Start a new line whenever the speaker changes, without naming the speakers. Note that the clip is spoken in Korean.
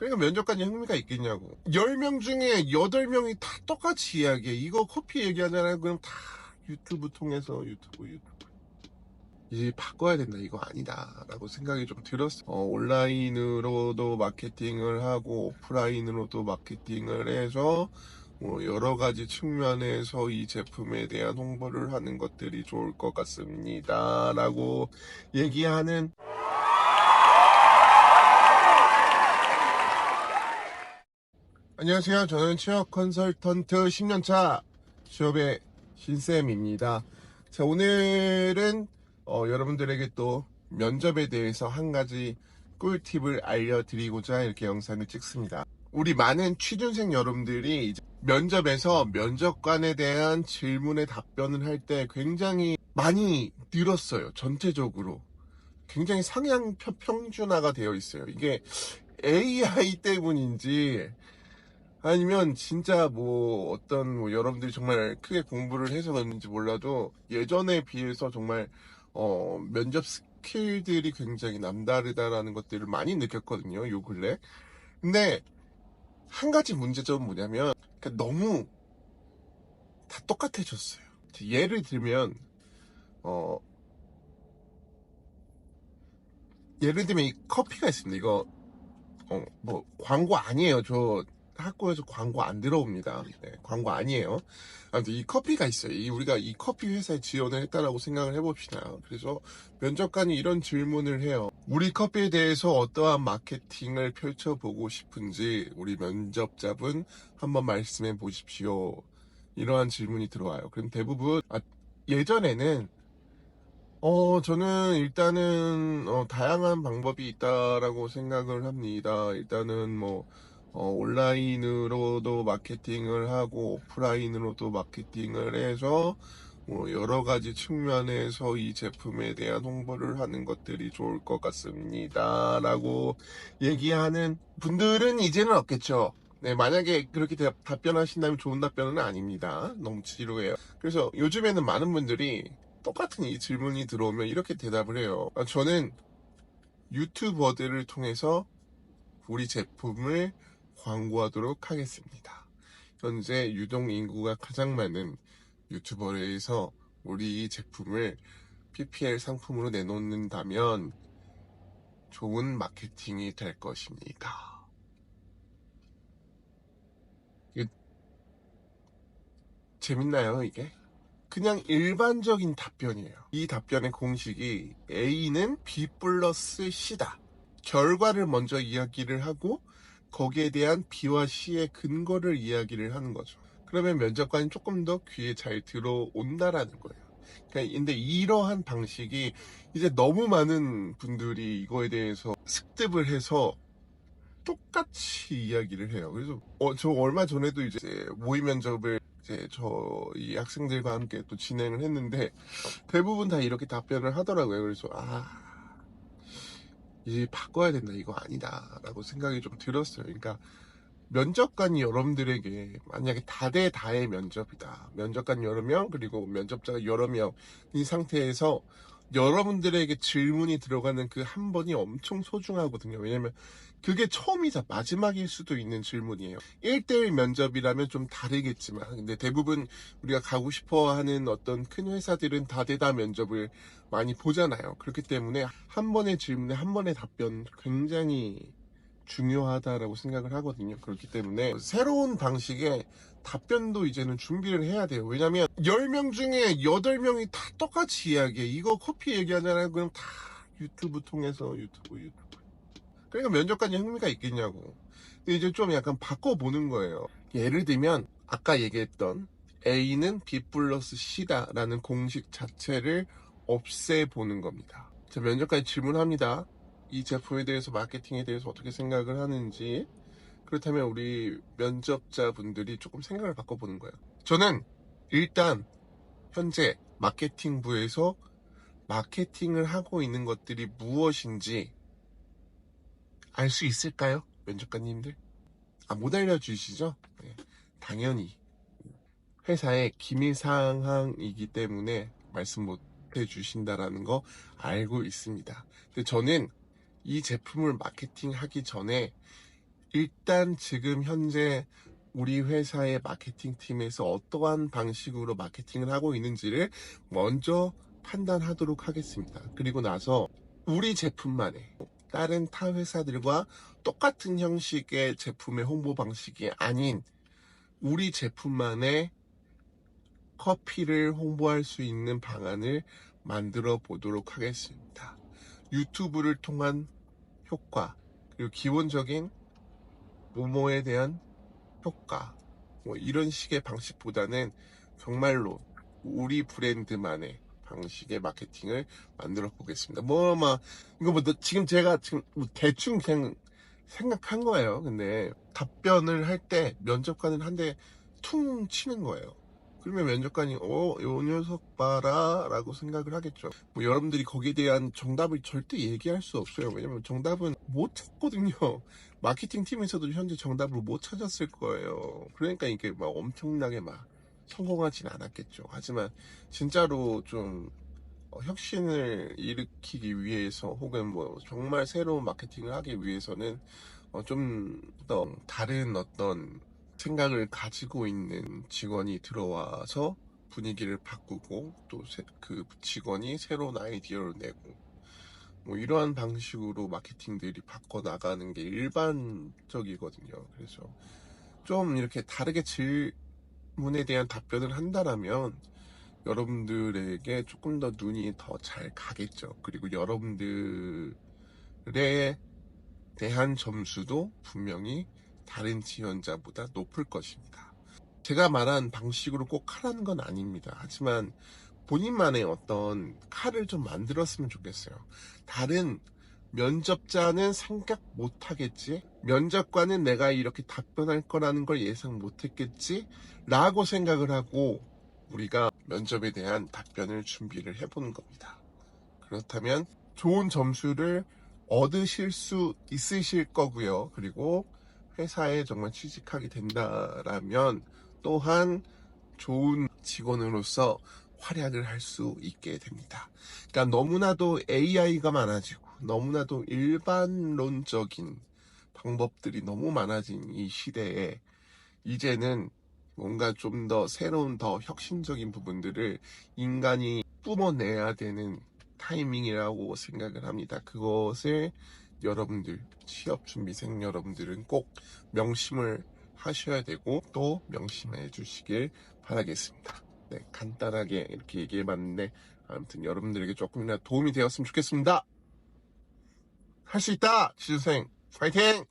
그러니까 면접관이 흥미가 있겠냐고. 10명 중에 8명이 다 똑같이 이야기해. 이거 커피 얘기하잖아요. 그럼 다 유튜브 통해서 유튜브, 유튜브. 이제 바꿔야 된다. 이거 아니다. 라고 생각이 좀 들었어. 어, 온라인으로도 마케팅을 하고, 오프라인으로도 마케팅을 해서, 뭐, 여러 가지 측면에서 이 제품에 대한 홍보를 하는 것들이 좋을 것 같습니다. 라고 얘기하는 안녕하세요. 저는 취업 컨설턴트 10년차 취업의 신쌤입니다. 자, 오늘은 어, 여러분들에게 또 면접에 대해서 한 가지 꿀팁을 알려드리고자 이렇게 영상을 찍습니다. 우리 많은 취준생 여러분들이 면접에서 면접관에 대한 질문에 답변을 할 때 굉장히 많이 늘었어요. 전체적으로. 굉장히 상향 평- 평준화가 되어 있어요. 이게 AI 때문인지 아니면 진짜 뭐 어떤 뭐 여러분들이 정말 크게 공부를 해서 그런지 몰라도 예전에 비해서 정말 어 면접 스킬들이 굉장히 남다르다라는 것들을 많이 느꼈거든요 요 근래. 근데 한 가지 문제점은 뭐냐면 그러니까 너무 다 똑같아졌어요. 예를 들면 어 예를 들면 이 커피가 있습니다. 이거 어 뭐 광고 아니에요 저 학교에서 광고 안 들어옵니다. 네, 광고 아니에요. 아무튼 이 커피가 있어요. 이 우리가 이 커피 회사에 지원을 했다라고 생각을 해봅시다. 그래서 면접관이 이런 질문을 해요. 우리 커피에 대해서 어떠한 마케팅을 펼쳐보고 싶은지 우리 면접자분 한번 말씀해 보십시오. 이러한 질문이 들어와요. 그럼 대부분 아, 예전에는 어 저는 일단은 어, 다양한 방법이 있다라고 생각을 합니다. 일단은 뭐 어, 온라인으로도 마케팅을 하고 오프라인으로도 마케팅을 해서 뭐 여러 가지 측면에서 이 제품에 대한 홍보를 하는 것들이 좋을 것 같습니다. 라고 얘기하는 분들은 이제는 없겠죠. 네, 만약에 그렇게 대- 답변하신다면 좋은 답변은 아닙니다. 너무 지루해요. 그래서 요즘에는 많은 분들이 똑같은 이 질문이 들어오면 이렇게 대답을 해요. 아, 저는 유튜버들을 통해서 우리 제품을 광고하도록 하겠습니다. 현재 유동 인구가 가장 많은 유튜버에서 우리 제품을 PPL 상품으로 내놓는다면 좋은 마케팅이 될 것입니다. 이게 재밌나요, 이게? 그냥 일반적인 답변이에요. 이 답변의 공식이 A는 B 플러스 C다. 결과를 먼저 이야기를 하고 거기에 대한 B와 C의 근거를 이야기를 하는 거죠. 그러면 면접관이 조금 더 귀에 잘 들어온다라는 거예요. 그러니까 근데 이러한 방식이 이제 너무 많은 분들이 이거에 대해서 습득을 해서 똑같이 이야기를 해요. 그래서 어, 저 얼마 전에도 이제 모의 면접을 이제 저희 학생들과 함께 또 진행을 했는데 대부분 다 이렇게 답변을 하더라고요. 그래서 아 이제 바꿔야 된다 이거 아니다라고 생각이 좀 들었어요. 그러니까 면접관이 여러분들에게 만약에 다대 다의 면접이다. 면접관 여러 명 그리고 면접자가 여러 명 이 상태에서 여러분들에게 질문이 들어가는 그 한 번이 엄청 소중하거든요. 왜냐면 그게 처음이자 마지막일 수도 있는 질문이에요. 1대1 면접이라면 좀 다르겠지만 근데 대부분 우리가 가고 싶어 하는 어떤 큰 회사들은 다대다 면접을 많이 보잖아요. 그렇기 때문에 한 번의 질문에 한 번의 답변 굉장히 중요하다라고 생각을 하거든요. 그렇기 때문에 새로운 방식의 답변도 이제는 준비를 해야 돼요. 왜냐면 10명 중에 8명이 다 똑같이 이야기해. 이거 커피 얘기하잖아요. 그럼 다 유튜브 통해서 유튜브 유튜브. 그러니까 면접관이 흥미가 있겠냐고. 이제 좀 약간 바꿔보는 거예요. 예를 들면 아까 얘기했던 A는 B 플러스 C다라는 공식 자체를 없애보는 겁니다. 자, 면접관이 질문합니다. 이 제품에 대해서 마케팅에 대해서 어떻게 생각을 하는지 그렇다면 우리 면접자분들이 조금 생각을 바꿔보는 거예요. 저는 일단 현재 마케팅부에서 마케팅을 하고 있는 것들이 무엇인지 알 수 있을까요? 면접관님들? 아, 못 알려주시죠? 네, 당연히 회사의 기밀 사항이기 때문에 말씀 못 해주신다라는 거 알고 있습니다. 근데 저는 이 제품을 마케팅 하기 전에 일단 지금 현재 우리 회사의 마케팅 팀에서 어떠한 방식으로 마케팅을 하고 있는지를 먼저 판단하도록 하겠습니다. 그리고 나서 우리 제품만의 다른 타 회사들과 똑같은 형식의 제품의 홍보 방식이 아닌 우리 제품만의 커피를 홍보할 수 있는 방안을 만들어 보도록 하겠습니다. 유튜브를 통한 효과, 그리고 기본적인 모모에 대한 효과, 뭐 이런 식의 방식보다는 정말로 우리 브랜드만의 방식의 마케팅을 만들어 보겠습니다. 뭐, 막, 이거 뭐, 너- 지금 제가 지금 뭐 대충 그냥 생각한 거예요. 근데 답변을 할 때 면접관을 한 대 퉁 치는 거예요. 그러면 면접관이 어, 요 녀석 봐라 라고 생각을 하겠죠. 뭐 여러분들이 거기에 대한 정답을 절대 얘기할 수 없어요. 왜냐면 정답은 못 찾거든요. 마케팅 팀에서도 현재 정답을 못 찾았을 거예요. 그러니까 이게 막 엄청나게 막 성공하진 않았겠죠. 하지만 진짜로 좀 어, 혁신을 일으키기 위해서 혹은 뭐 정말 새로운 마케팅을 하기 위해서는 어, 좀 더 다른 어떤 생각을 가지고 있는 직원이 들어와서 분위기를 바꾸고 또 그 직원이 새로운 아이디어를 내고 뭐 이러한 방식으로 마케팅들이 바꿔 나가는 게 일반적이거든요. 그래서 좀 이렇게 다르게 질문에 대한 답변을 한다라면 여러분들에게 조금 더 눈이 더 잘 가겠죠. 그리고 여러분들에 대한 점수도 분명히 다른 지원자보다 높을 것입니다. 제가 말한 방식으로 꼭 하라는 건 아닙니다. 하지만 본인만의 어떤 칼을 좀 만들었으면 좋겠어요. 다른 면접자는 생각 못 하겠지? 면접관은 내가 이렇게 답변할 거라는 걸 예상 못 했겠지? 라고 생각을 하고 우리가 면접에 대한 답변을 준비를 해보는 겁니다. 그렇다면 좋은 점수를 얻으실 수 있으실 거고요. 그리고 회사에 정말 취직하게 된다라면 또한 좋은 직원으로서 활약을 할 수 있게 됩니다. 그러니까 너무나도 AI가 많아지고 너무나도 일반론적인 방법들이 너무 많아진 이 시대에 이제는 뭔가 좀 더 새로운 더 혁신적인 부분들을 인간이 뿜어내야 되는 타이밍이라고 생각을 합니다. 그것을 여러분들 취업 준비생 여러분들은 꼭 명심을 하셔야 되고 또 명심해 주시길 바라겠습니다. 네, 간단하게 이렇게 얘기해 봤는데 아무튼 여러분들에게 조금이나 도움이 되었으면 좋겠습니다. 할 수 있다! 지수생 파이팅!